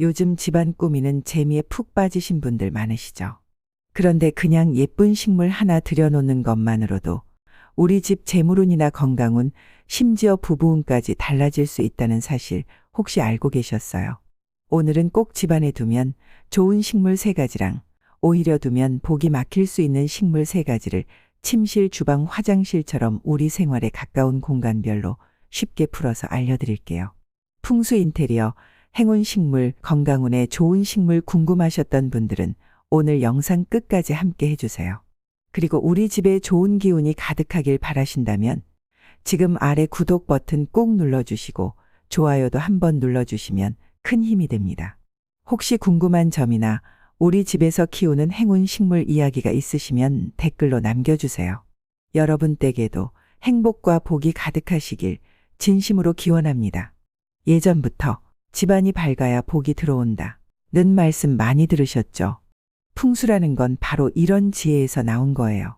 요즘 집안 꾸미는 재미에 푹 빠지신 분들 많으시죠? 그런데 그냥 예쁜 식물 하나 들여놓는 것만으로도 우리 집 재물운이나 건강운, 심지어 부부운까지 달라질 수 있다는 사실 혹시 알고 계셨어요? 오늘은 꼭 집안에 두면 좋은 식물 세 가지랑 오히려 두면 복이 막힐 수 있는 식물 세 가지를 침실, 주방, 화장실처럼 우리 생활에 가까운 공간별로 쉽게 풀어서 알려드릴게요. 풍수 인테리어, 행운 식물, 건강운에 좋은 식물 궁금하셨던 분들은 오늘 영상 끝까지 함께 해주세요. 그리고 우리 집에 좋은 기운이 가득하길 바라신다면 지금 아래 구독 버튼 꼭 눌러주시고 좋아요도 한번 눌러주시면 큰 힘이 됩니다. 혹시 궁금한 점이나 우리 집에서 키우는 행운 식물 이야기가 있으시면 댓글로 남겨주세요. 여러분 댁에도 행복과 복이 가득하시길 진심으로 기원합니다. 예전부터 집안이 밝아야 복이 들어온다. 는 말씀 많이 들으셨죠? 풍수라는 건 바로 이런 지혜에서 나온 거예요.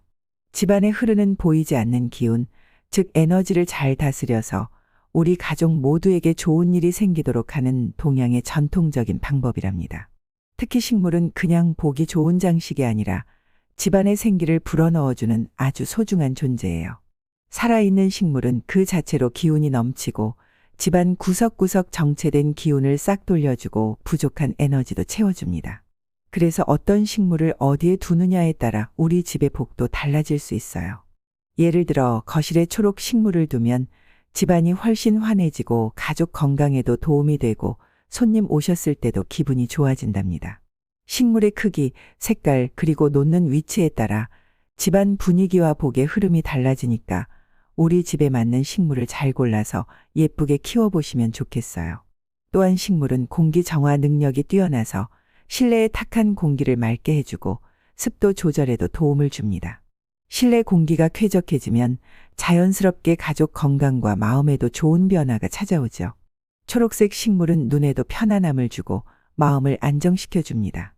집안에 흐르는 보이지 않는 기운, 즉 에너지를 잘 다스려서 우리 가족 모두에게 좋은 일이 생기도록 하는 동양의 전통적인 방법이랍니다. 특히 식물은 그냥 보기 좋은 장식이 아니라 집안의 생기를 불어넣어주는 아주 소중한 존재예요. 살아있는 식물은 그 자체로 기운이 넘치고 집안 구석구석 정체된 기운을 싹 돌려주고 부족한 에너지도 채워줍니다. 그래서 어떤 식물을 어디에 두느냐에 따라 우리 집의 복도 달라질 수 있어요. 예를 들어 거실에 초록 식물을 두면 집안이 훨씬 환해지고 가족 건강에도 도움이 되고 손님 오셨을 때도 기분이 좋아진답니다. 식물의 크기, 색깔, 그리고 놓는 위치에 따라 집안 분위기와 복의 흐름이 달라지니까 우리 집에 맞는 식물을 잘 골라서 예쁘게 키워보시면 좋겠어요. 또한 식물은 공기 정화 능력이 뛰어나서 실내의 탁한 공기를 맑게 해주고 습도 조절에도 도움을 줍니다. 실내 공기가 쾌적해지면 자연스럽게 가족 건강과 마음에도 좋은 변화가 찾아오죠. 초록색 식물은 눈에도 편안함을 주고 마음을 안정시켜 줍니다.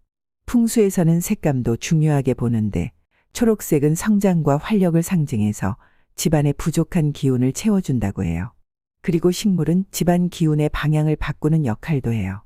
풍수에서는 색감도 중요하게 보는데 초록색은 성장과 활력을 상징해서 집안의 부족한 기운을 채워준다고 해요. 그리고 식물은 집안 기운의 방향을 바꾸는 역할도 해요.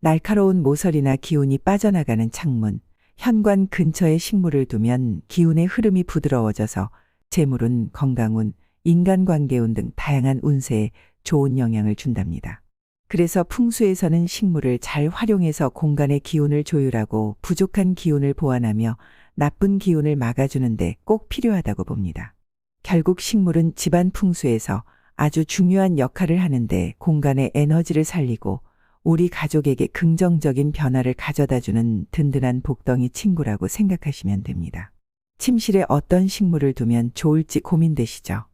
날카로운 모서리나 기운이 빠져나가는 창문, 현관 근처에 식물을 두면 기운의 흐름이 부드러워져서 재물운, 건강운, 인간관계운 등 다양한 운세에 좋은 영향을 준답니다. 그래서 풍수에서는 식물을 잘 활용해서 공간의 기운을 조율하고 부족한 기운을 보완하며 나쁜 기운을 막아주는데 꼭 필요하다고 봅니다. 결국 식물은 집안 풍수에서 아주 중요한 역할을 하는데 공간의 에너지를 살리고 우리 가족에게 긍정적인 변화를 가져다 주는 든든한 복덩이 친구라고 생각하시면 됩니다. 침실에 어떤 식물을 두면 좋을지 고민되시죠?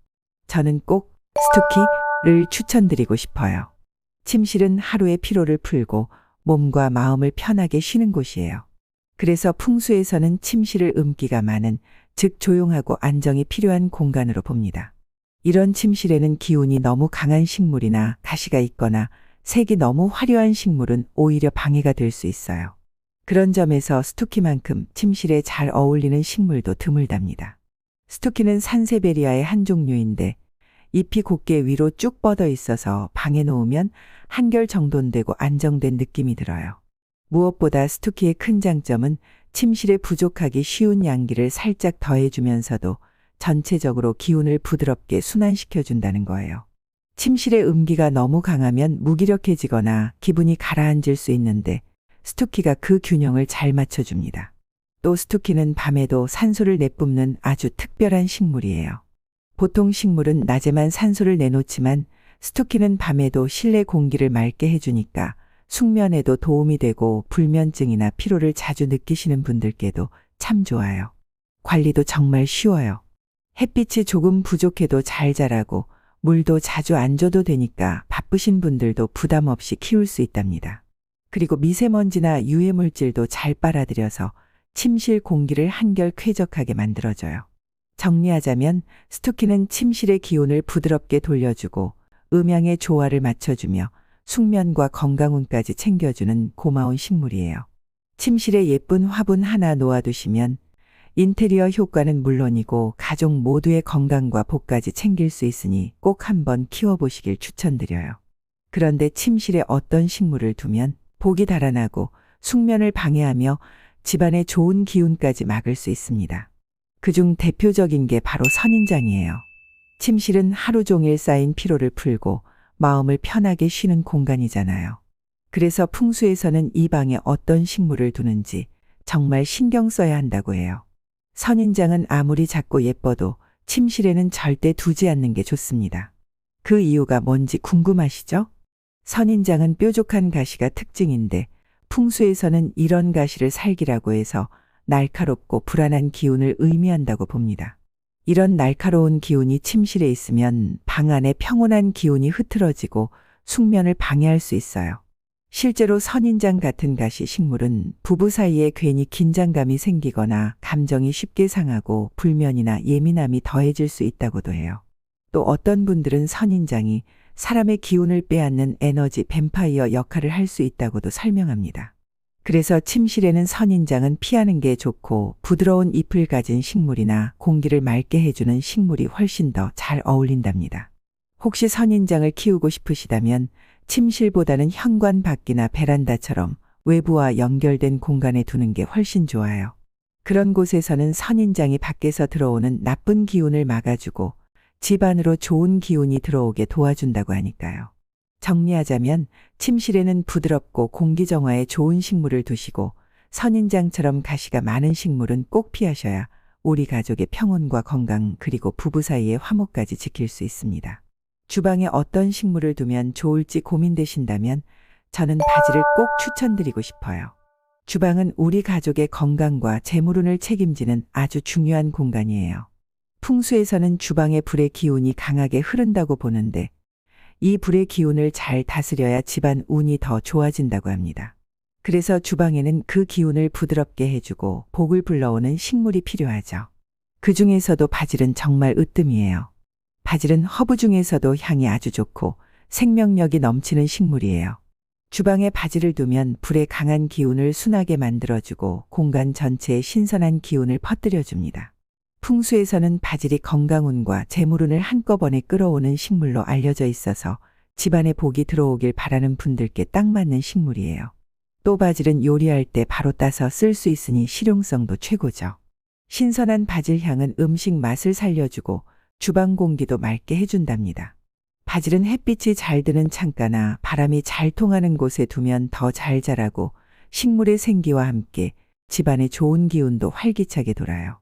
저는 꼭 스투키를 추천드리고 싶어요. 침실은 하루의 피로를 풀고 몸과 마음을 편하게 쉬는 곳이에요. 그래서 풍수에서는 침실을 음기가 많은, 즉 조용하고 안정이 필요한 공간으로 봅니다. 이런 침실에는 기운이 너무 강한 식물이나 가시가 있거나 색이 너무 화려한 식물은 오히려 방해가 될 수 있어요. 그런 점에서 스투키만큼 침실에 잘 어울리는 식물도 드물답니다. 스투키는 산세베리아의 한 종류인데 잎이 곱게 위로 쭉 뻗어 있어서 방에 놓으면 한결 정돈되고 안정된 느낌이 들어요. 무엇보다 스투키의 큰 장점은 침실에 부족하기 쉬운 양기를 살짝 더해주면서도 전체적으로 기운을 부드럽게 순환시켜 준다는 거예요. 침실의 음기가 너무 강하면 무기력해지거나 기분이 가라앉을 수 있는데 스투키가 그 균형을 잘 맞춰줍니다. 또 스투키는 밤에도 산소를 내뿜는 아주 특별한 식물이에요. 보통 식물은 낮에만 산소를 내놓지만 스투키는 밤에도 실내 공기를 맑게 해주니까 숙면에도 도움이 되고 불면증이나 피로를 자주 느끼시는 분들께도 참 좋아요. 관리도 정말 쉬워요. 햇빛이 조금 부족해도 잘 자라고 물도 자주 안 줘도 되니까 바쁘신 분들도 부담 없이 키울 수 있답니다. 그리고 미세먼지나 유해 물질도 잘 빨아들여서 침실 공기를 한결 쾌적하게 만들어줘요. 정리하자면 스투키는 침실의 기온을 부드럽게 돌려주고 음양의 조화를 맞춰주며 숙면과 건강운까지 챙겨주는 고마운 식물이에요. 침실에 예쁜 화분 하나 놓아두시면 인테리어 효과는 물론이고 가족 모두의 건강과 복까지 챙길 수 있으니 꼭 한번 키워보시길 추천드려요. 그런데 침실에 어떤 식물을 두면 복이 달아나고 숙면을 방해하며 집안의 좋은 기운까지 막을 수 있습니다. 그중 대표적인 게 바로 선인장이에요. 침실은 하루 종일 쌓인 피로를 풀고 마음을 편하게 쉬는 공간이잖아요. 그래서 풍수에서는 이 방에 어떤 식물을 두는지 정말 신경 써야 한다고 해요. 선인장은 아무리 작고 예뻐도 침실에는 절대 두지 않는 게 좋습니다. 그 이유가 뭔지 궁금하시죠? 선인장은 뾰족한 가시가 특징인데 풍수에서는 이런 가시를 살기라고 해서 날카롭고 불안한 기운을 의미한다고 봅니다. 이런 날카로운 기운이 침실에 있으면 방 안에 평온한 기운이 흐트러지고 숙면을 방해할 수 있어요. 실제로 선인장 같은 가시 식물은 부부 사이에 괜히 긴장감이 생기거나 감정이 쉽게 상하고 불면이나 예민함이 더해질 수 있다고도 해요. 또 어떤 분들은 선인장이 사람의 기운을 빼앗는 에너지 뱀파이어 역할을 할 수 있다고도 설명합니다. 그래서 침실에는 선인장은 피하는 게 좋고 부드러운 잎을 가진 식물이나 공기를 맑게 해주는 식물이 훨씬 더 잘 어울린답니다. 혹시 선인장을 키우고 싶으시다면 침실보다는 현관 밖이나 베란다처럼 외부와 연결된 공간에 두는 게 훨씬 좋아요. 그런 곳에서는 선인장이 밖에서 들어오는 나쁜 기운을 막아주고 집 안으로 좋은 기운이 들어오게 도와준다고 하니까요. 정리하자면 침실에는 부드럽고 공기 정화에 좋은 식물을 두시고 선인장처럼 가시가 많은 식물은 꼭 피하셔야 우리 가족의 평온과 건강 그리고 부부 사이의 화목까지 지킬 수 있습니다. 주방에 어떤 식물을 두면 좋을지 고민되신다면 저는 바지를 꼭 추천드리고 싶어요. 주방은 우리 가족의 건강과 재물운을 책임지는 아주 중요한 공간이에요. 풍수에서는 주방의 불의 기운이 강하게 흐른다고 보는데 이 불의 기운을 잘 다스려야 집안 운이 더 좋아진다고 합니다. 그래서 주방에는 그 기운을 부드럽게 해주고 복을 불러오는 식물이 필요하죠. 그 중에서도 바질은 정말 으뜸이에요. 바질은 허브 중에서도 향이 아주 좋고 생명력이 넘치는 식물이에요. 주방에 바질을 두면 불의 강한 기운을 순하게 만들어주고 공간 전체에 신선한 기운을 퍼뜨려줍니다. 풍수에서는 바질이 건강운과 재물운을 한꺼번에 끌어오는 식물로 알려져 있어서 집안에 복이 들어오길 바라는 분들께 딱 맞는 식물이에요. 또 바질은 요리할 때 바로 따서 쓸 수 있으니 실용성도 최고죠. 신선한 바질 향은 음식 맛을 살려주고 주방 공기도 맑게 해준답니다. 바질은 햇빛이 잘 드는 창가나 바람이 잘 통하는 곳에 두면 더 잘 자라고 식물의 생기와 함께 집안의 좋은 기운도 활기차게 돌아요.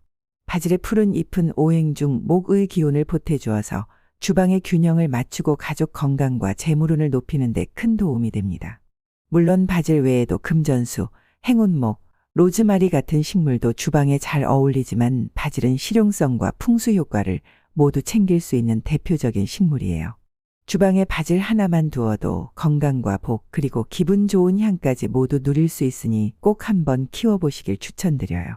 바질의 푸른 잎은 오행 중 목의 기운을 보태주어서 주방의 균형을 맞추고 가족 건강과 재물운을 높이는 데 큰 도움이 됩니다. 물론 바질 외에도 금전수, 행운목, 로즈마리 같은 식물도 주방에 잘 어울리지만 바질은 실용성과 풍수 효과를 모두 챙길 수 있는 대표적인 식물이에요. 주방에 바질 하나만 두어도 건강과 복 그리고 기분 좋은 향까지 모두 누릴 수 있으니 꼭 한번 키워보시길 추천드려요.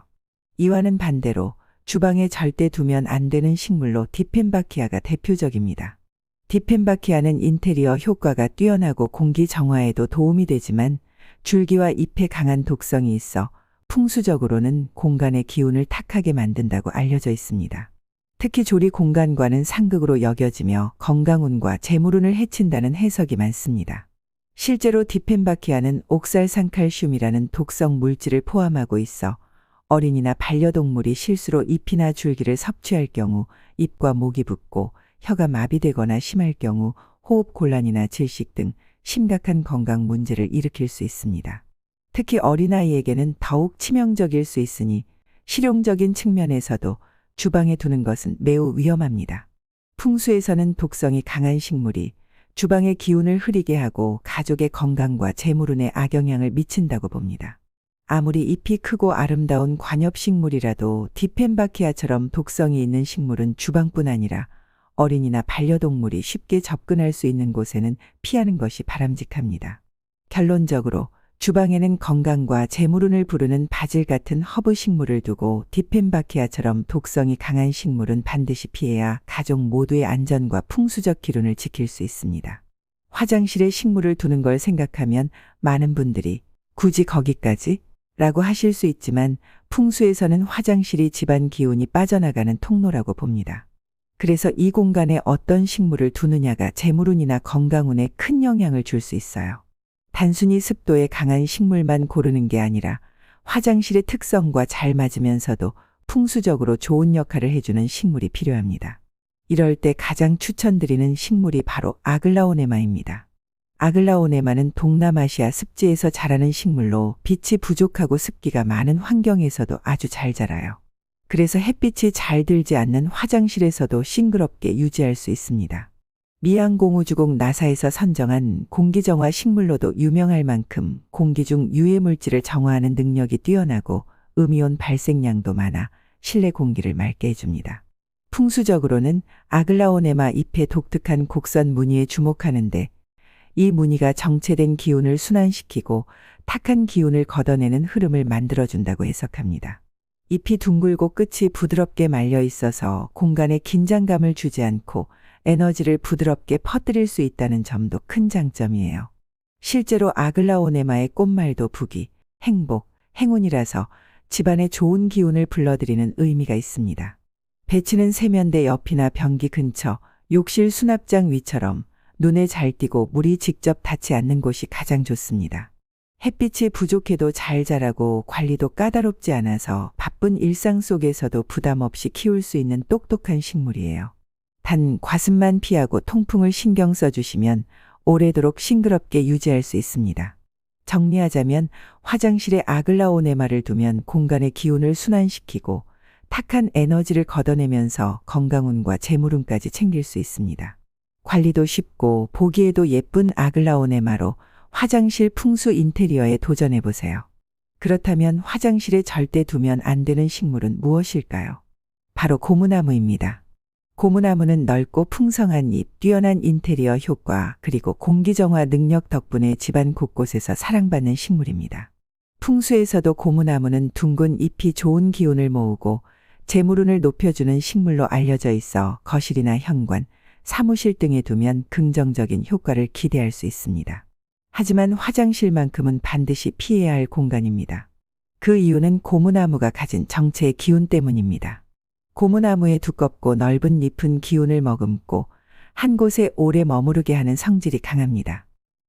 이와는 반대로 주방에 절대 두면 안 되는 식물로 디펜바키아가 대표적입니다. 디펜바키아는 인테리어 효과가 뛰어나고 공기 정화에도 도움이 되지만 줄기와 잎에 강한 독성이 있어 풍수적으로는 공간의 기운을 탁하게 만든다고 알려져 있습니다. 특히 조리 공간과는 상극으로 여겨지며 건강운과 재물운을 해친다는 해석이 많습니다. 실제로 디펜바키아는 옥살산칼슘이라는 독성 물질을 포함하고 있어 어린이나 반려동물이 실수로 잎이나 줄기를 섭취할 경우 입과 목이 붓고 혀가 마비되거나 심할 경우 호흡 곤란이나 질식 등 심각한 건강 문제를 일으킬 수 있습니다. 특히 어린아이에게는 더욱 치명적일 수 있으니 실용적인 측면에서도 주방에 두는 것은 매우 위험합니다. 풍수에서는 독성이 강한 식물이 주방의 기운을 흐리게 하고 가족의 건강과 재물운에 악영향을 미친다고 봅니다. 아무리 잎이 크고 아름다운 관엽식물이라도 디펜바키아처럼 독성이 있는 식물은 주방뿐 아니라 어린이나 반려동물이 쉽게 접근할 수 있는 곳에는 피하는 것이 바람직합니다. 결론적으로 주방에는 건강과 재물운을 부르는 바질 같은 허브 식물을 두고 디펜바키아처럼 독성이 강한 식물은 반드시 피해야 가족 모두의 안전과 풍수적 기운을 지킬 수 있습니다. 화장실에 식물을 두는 걸 생각하면 많은 분들이 굳이 거기까지? 라고 하실 수 있지만 풍수에서는 화장실이 집안 기운이 빠져나가는 통로라고 봅니다. 그래서 이 공간에 어떤 식물을 두느냐가 재물운이나 건강운에 큰 영향을 줄 수 있어요. 단순히 습도에 강한 식물만 고르는 게 아니라 화장실의 특성과 잘 맞으면서도 풍수적으로 좋은 역할을 해주는 식물이 필요합니다. 이럴 때 가장 추천드리는 식물이 바로 아글라오네마입니다. 아글라오네마는 동남아시아 습지에서 자라는 식물로 빛이 부족하고 습기가 많은 환경에서도 아주 잘 자라요. 그래서 햇빛이 잘 들지 않는 화장실에서도 싱그럽게 유지할 수 있습니다. 미양공우주공 나사에서 선정한 공기정화 식물로도 유명할 만큼 공기 중 유해 물질을 정화하는 능력이 뛰어나고 음이온 발생량도 많아 실내 공기를 맑게 해줍니다. 풍수적으로는 아글라오네마 잎의 독특한 곡선 무늬에 주목하는데 이 무늬가 정체된 기운을 순환시키고 탁한 기운을 걷어내는 흐름을 만들어준다고 해석합니다. 잎이 둥글고 끝이 부드럽게 말려 있어서 공간에 긴장감을 주지 않고 에너지를 부드럽게 퍼뜨릴 수 있다는 점도 큰 장점이에요. 실제로 아글라오네마의 꽃말도 부기, 행복, 행운이라서 집안에 좋은 기운을 불러들이는 의미가 있습니다. 배치는 세면대 옆이나 변기 근처, 욕실 수납장 위처럼 눈에 잘 띄고 물이 직접 닿지 않는 곳이 가장 좋습니다. 햇빛이 부족해도 잘 자라고 관리도 까다롭지 않아서 바쁜 일상 속에서도 부담 없이 키울 수 있는 똑똑한 식물이에요. 단 과습만 피하고 통풍을 신경 써주시면 오래도록 싱그럽게 유지할 수 있습니다. 정리하자면 화장실에 아글라오네마를 두면 공간의 기운을 순환시키고 탁한 에너지를 걷어내면서 건강운과 재물운까지 챙길 수 있습니다. 관리도 쉽고 보기에도 예쁜 아글라오네마로 화장실 풍수 인테리어에 도전해 보세요. 그렇다면 화장실에 절대 두면 안 되는 식물은 무엇일까요? 바로 고무나무입니다. 고무나무는 넓고 풍성한 잎, 뛰어난 인테리어 효과, 그리고 공기정화 능력 덕분에 집안 곳곳에서 사랑받는 식물입니다. 풍수에서도 고무나무는 둥근 잎이 좋은 기운을 모으고 재물운을 높여주는 식물로 알려져 있어 거실이나 현관, 사무실 등에 두면 긍정적인 효과를 기대할 수 있습니다. 하지만 화장실만큼은 반드시 피해야 할 공간입니다. 그 이유는 고무나무가 가진 정체의 기운 때문입니다. 고무나무의 두껍고 넓은 잎은 기운을 머금고 한 곳에 오래 머무르게 하는 성질이 강합니다.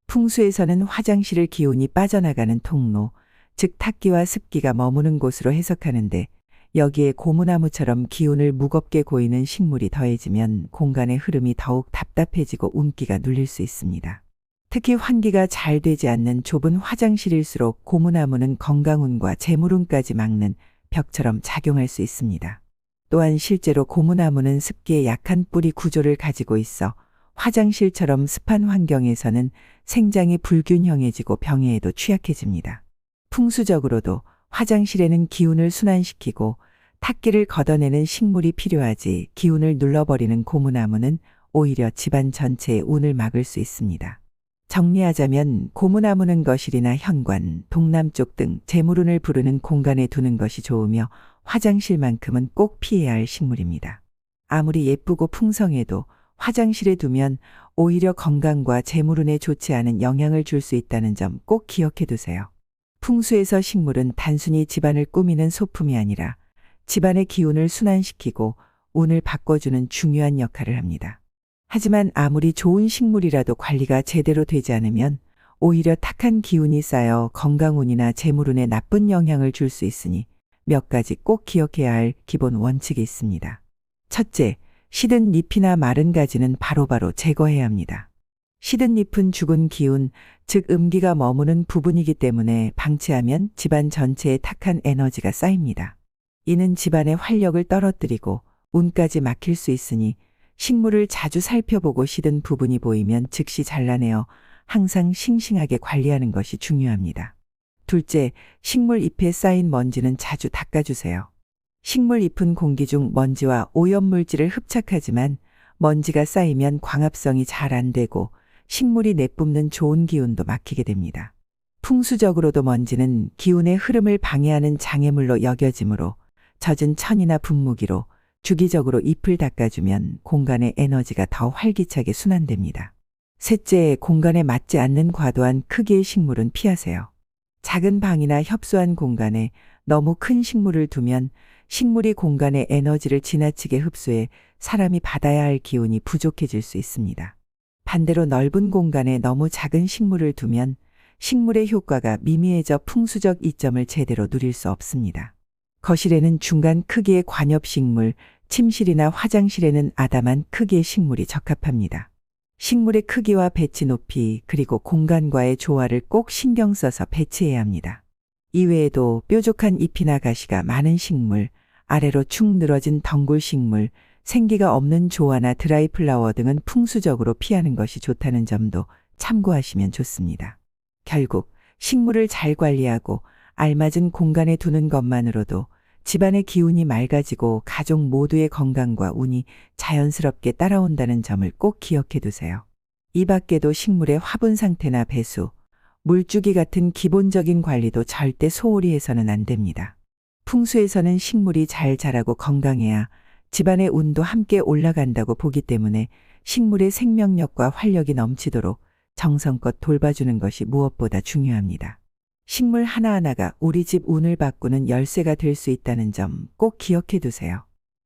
풍수에서는 화장실을 기운이 빠져나가는 통로, 즉 탁기와 습기가 머무는 곳으로 해석하는데 여기에 고무나무처럼 기운을 무겁게 고이는 식물이 더해지면 공간의 흐름이 더욱 답답해지고 운기가 눌릴 수 있습니다. 특히 환기가 잘 되지 않는 좁은 화장실일수록 고무나무는 건강운과 재물운까지 막는 벽처럼 작용할 수 있습니다. 또한 실제로 고무나무는 습기에 약한 뿌리 구조를 가지고 있어 화장실처럼 습한 환경에서는 생장이 불균형해지고 병해에도 취약해집니다. 풍수적으로도 화장실에는 기운을 순환시키고 탁기를 걷어내는 식물이 필요하지 기운을 눌러버리는 고무나무는 오히려 집안 전체의 운을 막을 수 있습니다. 정리하자면 고무나무는 거실이나 현관, 동남쪽 등 재물운을 부르는 공간에 두는 것이 좋으며 화장실만큼은 꼭 피해야 할 식물입니다. 아무리 예쁘고 풍성해도 화장실에 두면 오히려 건강과 재물운에 좋지 않은 영향을 줄 수 있다는 점 꼭 기억해 두세요. 풍수에서 식물은 단순히 집안을 꾸미는 소품이 아니라 집안의 기운을 순환시키고 운을 바꿔주는 중요한 역할을 합니다. 하지만 아무리 좋은 식물이라도 관리가 제대로 되지 않으면 오히려 탁한 기운이 쌓여 건강운이나 재물운에 나쁜 영향을 줄 수 있으니 몇 가지 꼭 기억해야 할 기본 원칙이 있습니다. 첫째, 시든 잎이나 마른 가지는 바로바로 제거해야 합니다. 시든 잎은 죽은 기운, 즉 음기가 머무는 부분이기 때문에 방치하면 집안 전체에 탁한 에너지가 쌓입니다. 이는 집안의 활력을 떨어뜨리고 운까지 막힐 수 있으니 식물을 자주 살펴보고 시든 부분이 보이면 즉시 잘라내어 항상 싱싱하게 관리하는 것이 중요합니다. 둘째, 식물 잎에 쌓인 먼지는 자주 닦아주세요. 식물 잎은 공기 중 먼지와 오염물질을 흡착하지만 먼지가 쌓이면 광합성이 잘 안 되고 식물이 내뿜는 좋은 기운도 막히게 됩니다. 풍수적으로도 먼지는 기운의 흐름을 방해하는 장애물로 여겨지므로 젖은 천이나 분무기로 주기적으로 잎을 닦아주면 공간의 에너지가 더 활기차게 순환됩니다. 셋째, 공간에 맞지 않는 과도한 크기의 식물은 피하세요. 작은 방이나 협소한 공간에 너무 큰 식물을 두면 식물이 공간의 에너지를 지나치게 흡수해 사람이 받아야 할 기운이 부족해질 수 있습니다. 반대로 넓은 공간에 너무 작은 식물을 두면 식물의 효과가 미미해져 풍수적 이점을 제대로 누릴 수 없습니다. 거실에는 중간 크기의 관엽식물, 침실이나 화장실에는 아담한 크기의 식물이 적합합니다. 식물의 크기와 배치 높이 그리고 공간과의 조화를 꼭 신경 써서 배치해야 합니다. 이외에도 뾰족한 잎이나 가시가 많은 식물, 아래로 축 늘어진 덩굴 식물, 생기가 없는 조화나 드라이 플라워 등은 풍수적으로 피하는 것이 좋다는 점도 참고하시면 좋습니다. 결국 식물을 잘 관리하고 알맞은 공간에 두는 것만으로도 집안의 기운이 맑아지고 가족 모두의 건강과 운이 자연스럽게 따라온다는 점을 꼭 기억해 두세요. 이 밖에도 식물의 화분 상태나 배수, 물주기 같은 기본적인 관리도 절대 소홀히 해서는 안 됩니다. 풍수에서는 식물이 잘 자라고 건강해야 집안의 운도 함께 올라간다고 보기 때문에 식물의 생명력과 활력이 넘치도록 정성껏 돌봐주는 것이 무엇보다 중요합니다. 식물 하나하나가 우리 집 운을 바꾸는 열쇠가 될 수 있다는 점 꼭 기억해 두세요.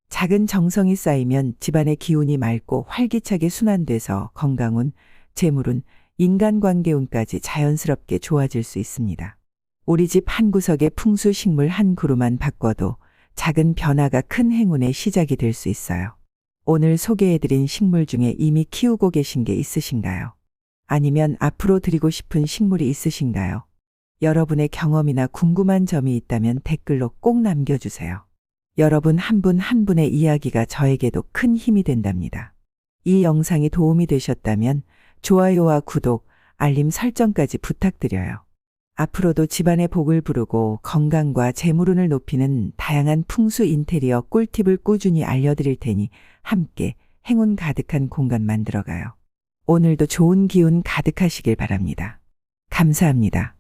작은 정성이 쌓이면 집안의 기운이 맑고 활기차게 순환돼서 건강운, 재물운, 인간관계운까지 자연스럽게 좋아질 수 있습니다. 우리 집 한 구석의 풍수 식물 한 그루만 바꿔도 작은 변화가 큰 행운의 시작이 될 수 있어요. 오늘 소개해드린 식물 중에 이미 키우고 계신 게 있으신가요? 아니면 앞으로 드리고 싶은 식물이 있으신가요? 여러분의 경험이나 궁금한 점이 있다면 댓글로 꼭 남겨주세요. 여러분 한 분한 분의 이야기가 저에게도 큰 힘이 된답니다. 이 영상이 도움이 되셨다면 좋아요와 구독, 알림 설정까지 부탁드려요. 앞으로도 집안의 복을 부르고 건강과 재물운을 높이는 다양한 풍수 인테리어 꿀팁을 꾸준히 알려드릴 테니 함께 행운 가득한 공간 만들어가요. 오늘도 좋은 기운 가득하시길 바랍니다. 감사합니다.